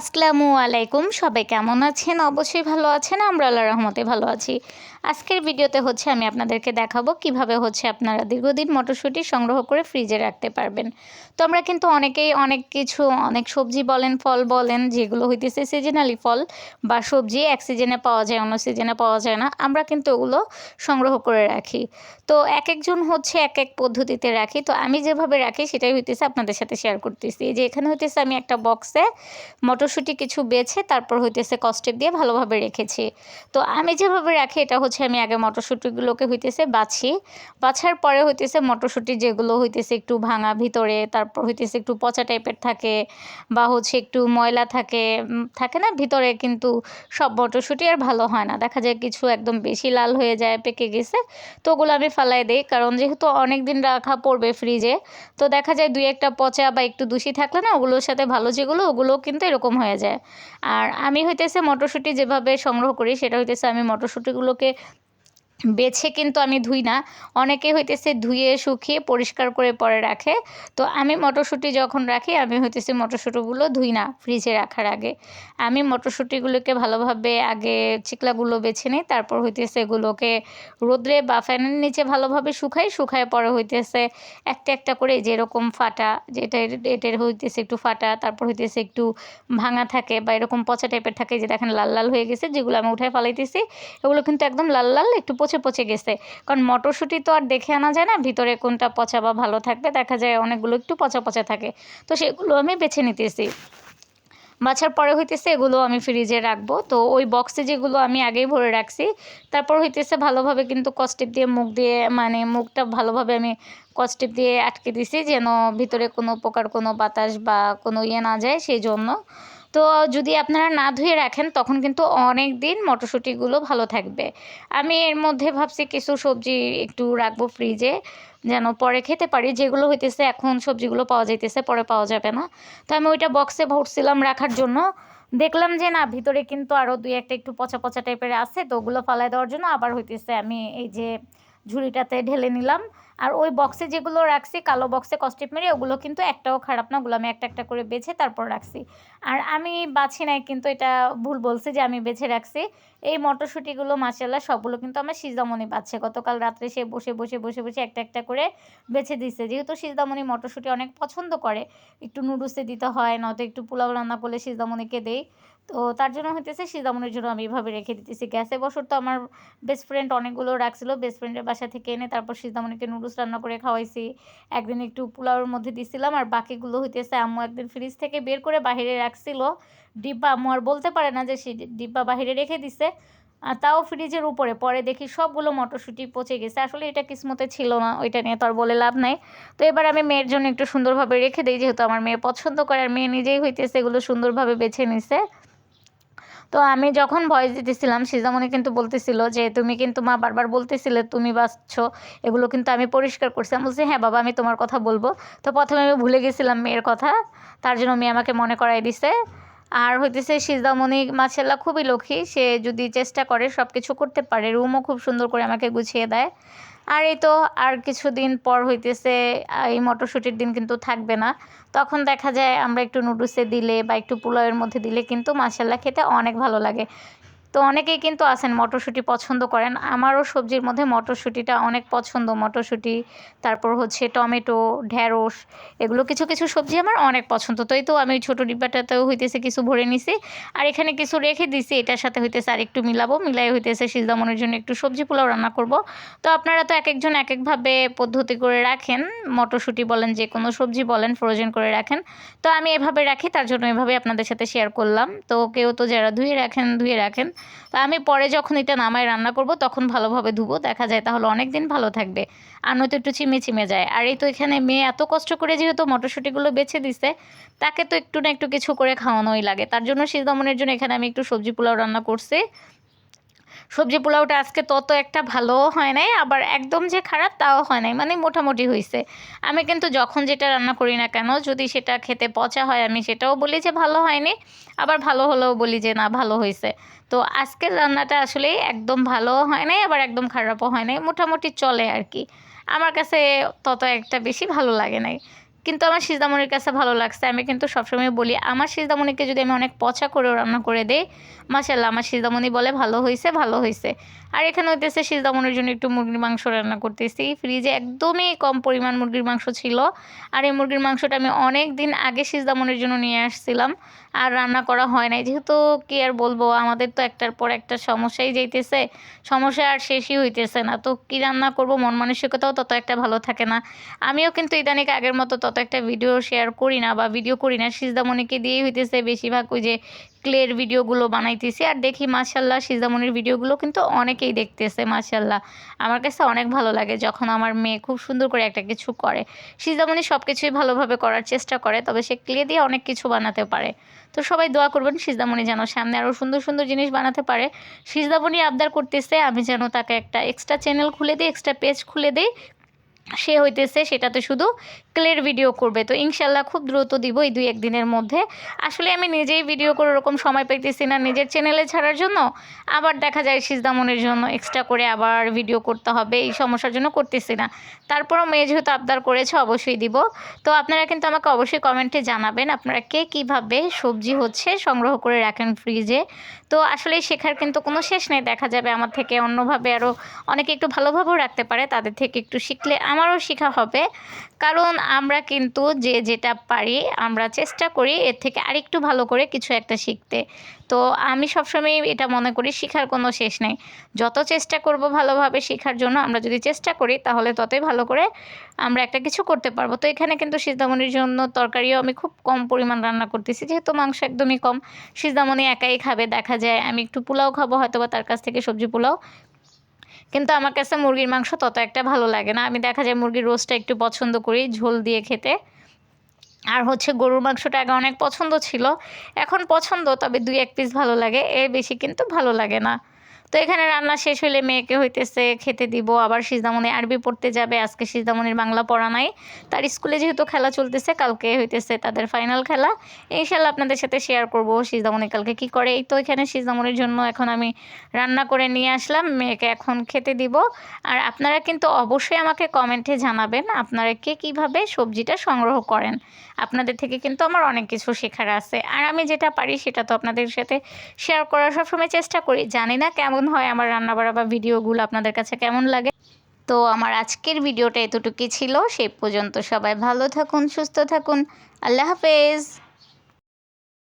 আসসালামু আলাইকুম। সবাই কেমন আছেন? অবশ্যই ভালো আছেন। আমরা আল্লাহ রহমতে ভালো আছি। আজকের ভিডিওতে হচ্ছে আমি আপনাদেরকে দেখাবো কীভাবে হচ্ছে আপনারা দীর্ঘদিন মটরশুঁটি সংগ্রহ করে ফ্রিজে রাখতে পারবেন। তো আমরা কিন্তু অনেকেই অনেক কিছু, অনেক সবজি বলেন, ফল বলেন, যেগুলো হইতেছে সিজনালি ফল বা সবজি, এক সিজনে পাওয়া যায়, অন্য সিজনে পাওয়া যায় না, আমরা কিন্তু ওগুলো সংগ্রহ করে রাখি। তো এক একজন হচ্ছে এক এক পদ্ধতিতে রাখি। তো আমি যেভাবে রাখি সেটাই হইতেছে আপনাদের সাথে শেয়ার করতেছি। যে এখানে হইতেছে আমি একটা বক্সে মটরশুঁটি কিছু বেছে, তারপর হইতেছে কস্টেপ দিয়ে ভালোভাবে রেখেছি। তো আমি যেভাবে রাখি এটা হচ্ছে আমি আগে মটরশুঁটিগুলোকে হইতেছে বাছি। বাছার পরে হইতেছে মটরশুঁটি যেগুলো হইতেছে একটু ভাঙা ভিতরে, তারপর হইতেছে একটু পচা টাইপের থাকে বা হচ্ছে একটু ময়লা থাকে থাকে না ভিতরে কিন্তু সব মটরশুঁটি আর ভালো হয় না। দেখা যায় কিছু একদম বেশি লাল হয়ে যায়, পেকে গেছে। তো ওগুলো আমি ফালাই দিই, কারণ যেহেতু অনেক দিন রাখা পড়বে ফ্রিজে, তো দেখা যায় দুই একটা পচা বা একটু দূষি থাকলে না ওগুলোর সাথে ভালো যেগুলো, ওগুলো কিন্তু এরকম হয়ে যায়। আর আমি হইতেছে মটরশুঁটি যেভাবে সংগ্রহ করি, সেটা হইতেছে আমি মটরশুঁটিগুলোকে বেছে কিন্তু আমি ধুই না। অনেকে হইতেছে ধুয়ে, শুকিয়ে, পরিষ্কার করে পরে রাখে। তো আমি মটরশুঁটি যখন রাখি, আমি হইতেছে মটরশুঁটিগুলো ধুই না ফ্রিজে রাখার আগে। আমি মটরশুঁটিগুলোকে ভালোভাবে আগে চিকলাগুলো বেছে নিই, তারপর হইতেছে এগুলোকে রোদ্রে বা ফ্যানের নিচে ভালোভাবে শুকাই, শুকায় পরে হইতেছে একটা একটা করে যেরকম ফাটা, যেটা এটার হইতেছে একটু ফাটা, তারপর হইতেছে একটু ভাঙা থাকে বা এরকম পচা টাইপের থাকে, যে দেখেন লাল লাল হয়ে গেছে, যেগুলো আমি উঠায় ফালাইতেছি, এগুলো কিন্তু একদম লাল লাল, একটু পচে পচে গেছে। কারণ মটরশুঁটি তো আর দেখে আনা যায় না, ভিতরে কোনটা পচা বা ভালো থাকবে, দেখা যায় অনেকগুলো একটু পচা পচা থাকে। তো সেগুলো আমি বেছে নিতেছি। বাছার পরে হইতেছে এগুলো আমি ফ্রিজে রাখব। তো ওই বক্সে যেগুলো আমি আগেই ভরে রাখছি, তারপর হইতেছে ভালোভাবে কিন্তু কস্টিপ দিয়ে মুখ দিয়ে মানে মুখটা ভালোভাবে আমি কস্টিপ দিয়ে আটকে দিছি, যেন ভিতরে কোনো প্রকার কোনো বাতাস বা কোনো ইয়ে না যায়, সেই জন্য। তো যদি আপনারা না ধুয়ে রাখেন, তখন কিন্তু অনেক দিন মটরশুঁটিগুলো ভালো থাকবে। আমি এর মধ্যে ভাবছি কিছু সবজি একটু রাখব ফ্রিজে যেন পরে খেতে পারি। যেগুলো হইতেছে এখন সবজিগুলো পাওয়া যাইতেছে, পরে পাওয়া যাবে না। তো আমি ওইটা বক্সে ভরছিলাম রাখার জন্য। দেখলাম যে না, ভিতরে কিন্তু আরও দুই একটা একটু পচা পচা টাইপের আছে, তো ওগুলো ফালাই দেওয়ার জন্য আবার হইতেছে আমি এই যে ঝুড়িটাতে ঢেলে নিলাম। আর ওই বক্সে যেগুলো রাখছি, কালো বক্সে কস্টিপ মেরে ওগুলো কিন্তু একটাও খারাপ না। ওগুলো আমি একটা একটা করে বেছে তারপর রাখছি। আর আমি বাছি নাই কিন্তু এটা ভুল বলছি যে আমি বেছে রাখছি। এই মটরশুঁটিগুলো মাসাল্লাহ সবগুলো কিন্তু আমার সিজদামণি পাচ্ছে গতকাল রাত্রে সে বসে বসে বসে বসে একটা একটা করে বেছে দিচ্ছে যেহেতু সিজদামণি মটরশুঁটি অনেক পছন্দ করে, একটু নুডলসে দিতে হয়, নয়তো একটু পোলাও রান্না করলে সিজদামণিকে দেই। তো তার জন্য হইতেছে সিজামনের জন্য আমি এভাবে রেখে দিতেছি। গ্যাসে বছর তো আমার বেস্ট ফ্রেন্ড অনেকগুলো রাখছিল বেস্ট ফ্রেন্ডের বাসা থেকে এনে তারপর সিজামনিকে নুডলস রান্না করে খাওয়াইছি। একদিন একটু পোলাওয়ের মধ্যে দিছিলাম আর বাকিগুলো হইতেছে আম্মু একদিন ফ্রিজ থেকে বের করে বাহিরে রাখছিল। ডিব্বা আম্মু আর বলতে পারে না যে সে ডিব্বা বাহিরে রেখে দিছে। তাও ফ্রিজের উপরে, পরে দেখি সবগুলো মটরশুঁটি পচে গেছে। আসলে এটা কিসমতে ছিল না, ওইটা নিয়ে তো আর বলে লাভ নাই। তো এবার আমি মেয়ের জন্য একটু সুন্দরভাবে রেখে দিই, যেহেতু আমার মেয়ে পছন্দ করে আর মেয়ে নিজেই হইতেছে এগুলো সুন্দরভাবে বেছে নিছে। তো আমি যখন ভয়েস দিতেছিলাম সিজামনি কিন্তু বলতেছিল যে, তুমি কিন্তু মা বারবার বলতেছিলে, তুমি বাঁচছো। এগুলো কিন্তু আমি পরিষ্কার করছিলাম বলছি হ্যাঁ বাবা, আমি তোমার কথা বলব। তো প্রথমে আমি ভুলে গেছিলাম মেয়ের কথা। তার জন্য মেয়ে আমাকে মনে করাই দিছে। আর হইতেছে সিজদামণি মাছেল্লা খুবই লক্ষ্মী। সে যদি চেষ্টা করে সব কিছু করতে পারে, রুমও খুব সুন্দর করে আমাকে গুছিয়ে দেয়। আর এই তো আর কিছুদিন পর হইতেছে এই মটরশুঁটির দিন কিন্তু থাকবে না। তখন দেখা যায় আমরা একটু নুডলসে দিলে বা একটু পোলাওয়ের মধ্যে দিলে কিন্তু মাসাল্লা খেতে অনেক ভালো লাগে। তো অনেকেই কিন্তু আছেন মটরশুঁটি পছন্দ করেন। আমারও সবজির মধ্যে মটরশুঁটিটা অনেক পছন্দ। মটরশুঁটি, তারপর হচ্ছে টমেটো ঢ্যাঁড়স এগুলো কিছু কিছু সবজি আমার অনেক পছন্দ। তো এই তো আমি ছোটো ডিব্বাটাতেও হইতেছে কিছু ভরে নিছি। আর এখানে কিছু রেখে দিছি, এটার সাথে হইতেছে আর একটু মিলাবো। মিলাই হইতেছে সিজদামনের জন্য একটু সবজি পোলাও রান্না করব। তো আপনারা তো এক একজন এক একভাবে পদ্ধতি করে রাখেন। মটরশুঁটি বলেন, যে কোনো সবজি বলেন, ফ্রোজেন করে রাখেন। তো আমি এভাবে রাখি, তার জন্য এভাবে আপনাদের সাথে শেয়ার করলাম। তো কেউ তো যারা ধুয়ে রাখেন ধুয়ে রাখেন। তো আমি পরে যখন এটা নামায় রান্না করব, তখন ভালোভাবে ধুবো, দেখা যায় তাহলে অনেক দিন ভালো থাকবে। আর নয়তো একটু চিমে চিমে যায়। আর এই তো এখানে মেয়ে এত কষ্ট করে যেহেতু মটরশুঁটিগুলো বেছে দিছে, তাকে তো একটু না একটু কিছু করে খাওয়ানোই লাগে। তার জন্য শীতদমনের জন্য এখানে আমি একটু সবজি পোলাও রান্না করছি। সবজি পোলাওটা আজকে তত একটা ভালোও হয় নাই, আবার একদম যে খারাপ তাও হয় নাই মানে মোটামুটি হয়েছে আমি কিন্তু যখন যেটা রান্না করি না কেন, যদি সেটা খেতে পচা হয়, আমি সেটাও বলি যে ভালো হয়নি, আবার ভালো হলেও বলি যে না, ভালো হয়েছে তো আজকের রান্নাটা আসলে একদম ভালোও হয় নাই, আবার একদম খারাপও হয় নাই, মোটামুটি চলে আর কি। আমার কাছে তত একটা বেশি ভালো লাগে নাই। কিন্তু আমার সিজদামণির কাছে ভালো লাগছে। আমি কিন্তু সবসময় বলি, আমার সিজদামণিকে যদি আমি অনেক পচা করেও রান্না করে দেই মাসাল্লাহ আমার সিজদামণি বলে ভালো হয়েছে ভালো হয়েছে আর এখানে হইতেছে সিজদামণির জন্য একটু মুরগির মাংস রান্না করতেছি। ফ্রিজে একদমই কম পরিমাণ মুরগির মাংস ছিল। আর এই মুরগির মাংসটা আমি অনেক দিন আগে সিজদামণির জন্য নিয়ে আসছিলাম। আর রান্না করা হয় নাই। যেহেতু কি আর বলব, আমাদের তো একটার পর একটা সমস্যাই যাইতেছে। সমস্যা আর শেষই হইতেছে না। তো কি রান্না করব, মন মানসিকতাও তত একটা ভালো থাকে না। আমিও কিন্তু ইদানিক আগের মতো তত একটা ভিডিও শেয়ার করি না বা ভিডিও করি না। সিজদামণিকে দিয়েই হইতেছে বেশিরভাগ ওই যে ক্লের ভিডিওগুলো বানাইতেছি। আর দেখি মাশাল্লাহ সিজদামণির ভিডিওগুলো কিন্তু অনেকেই দেখতেছে মাশাল্লাহ আমার কাছে অনেক ভালো লাগে যখন আমার মেয়ে খুব সুন্দর করে একটা কিছু করে। সিজদামণি সব কিছুই ভালোভাবে করার চেষ্টা করে, তবে সে ক্লে দিয়ে অনেক কিছু বানাতে পারে। তো সবাই দোয়া করবেন সিজদামণি যেন সামনে আরও সুন্দর সুন্দর জিনিস বানাতে পারে। সিজদামণি আবদার করতেছে, আমি যেন তাকে একটা এক্সট্রা চ্যানেল খুলে দিই এক্সট্রা পেজ খুলে দিই। সে হইতেছে, সেটাতে শুধু ক্লের ভিডিও করবে, তো ইনশাল্লাহ খুব দ্রুত দিব এই দুই একদিনের মধ্যে। আসলে আমি নিজেই ভিডিও করে ওরকম সময় পাইতেছি না নিজের চ্যানেলে ছাড়ার জন্য, আবার দেখা যায় সিজদামনের জন্য এক্সট্রা করে আবার ভিডিও করতে হবে, এই সমস্যার জন্য করতেছি না। তারপরও মেয়ে যেহেতু আবদার করেছে, অবশ্যই দিব। তো আপনারা কিন্তু আমাকে অবশ্যই কমেন্টে জানাবেন, আপনারা কে কীভাবে সবজি হচ্ছে সংগ্রহ করে রাখেন ফ্রিজে তো আসলে শেখার কিন্তু কোনো শেষ নেই, দেখা যাবে আমার থেকে অন্যভাবে আরও অনেকে একটু ভালোভাবেও রাখতে পারে, তাদের থেকে একটু শিখলে আমারও শেখা হবে। কারণ আমরা কিন্তু যে যেটা পারি, আমরা চেষ্টা করি এর থেকে আরেকটু ভালো করে কিছু একটা শিখতে। তো আমি সবসময় এটা মনে করি, শেখার কোনো শেষ নেই। যত চেষ্টা করব ভালোভাবে শেখার জন্য, আমরা যদি চেষ্টা করি, তাহলে ততই ভালো করে আমরা একটা কিছু করতে পারব। তো এখানে কিন্তু সিজদামনির জন্য তরকারিও আমি খুব কম পরিমাণ রান্না করতেছি, যেহেতু মাংস একদমই কম। সিজদামনি একাই খাবে, দেখা যায় আমি একটু পোলাও খাব হয়তো বা তার কাছ থেকে সবজি পোলাও কিন্তু আমার কাছে মুরগির মাংস তত একটা ভালো লাগে না। আমি দেখা যায় মুরগির রোস্টটা একটু পছন্দ করি, ঝোল দিয়ে খেতে। আর হচ্ছে গরুর মাংসটা আগে অনেক পছন্দ ছিল। এখন পছন্দ, তবে দুই এক পিস ভালো লাগে। এর বেশি কিন্তু ভালো লাগে না। তো এখানে রান্না শেষ হলে মেয়েকে হইতেছে খেতে দিব, আবার সিজদামনি আরবি পড়তে যাবে, আজকে সিজদামনির বাংলা পড়া নাই। তার স্কুলে যেহেতু খেলা চলতেছে, কালকে হইতেছে তাদের ফাইনাল খেলা। ইনশাল্লাহ আপনাদের সাথে শেয়ার করব সিজদামনি কালকে কি করে। এই তো এখানে সিজদামনির জন্য এখন আমি রান্না করে নিয়ে আসলাম, মেয়েকে এখন খেতে দিব। আর আপনারা কিন্তু অবশ্যই আমাকে কমেন্টে জানাবেন, আপনারা কে কীভাবে সবজিটা সংগ্রহ করেন। আপনাদের থেকে কিন্তু আমার অনেক কিছু শেখার আছে। আর আমি যেটা পারি সেটা তো আপনাদের সাথে শেয়ার করার সবসময় চেষ্টা করি। জানি না কেমন হয় আমার রান্নাবাড়া বা ভিডিওগুলো আপনাদের কাছে কেমন লাগে। তো আমার আজকের ভিডিওটা এতটুকুই ছিল। সেই পর্যন্ত সবাই ভালো থাকুন, সুস্থ থাকুন। আল্লাহ হাফেজ।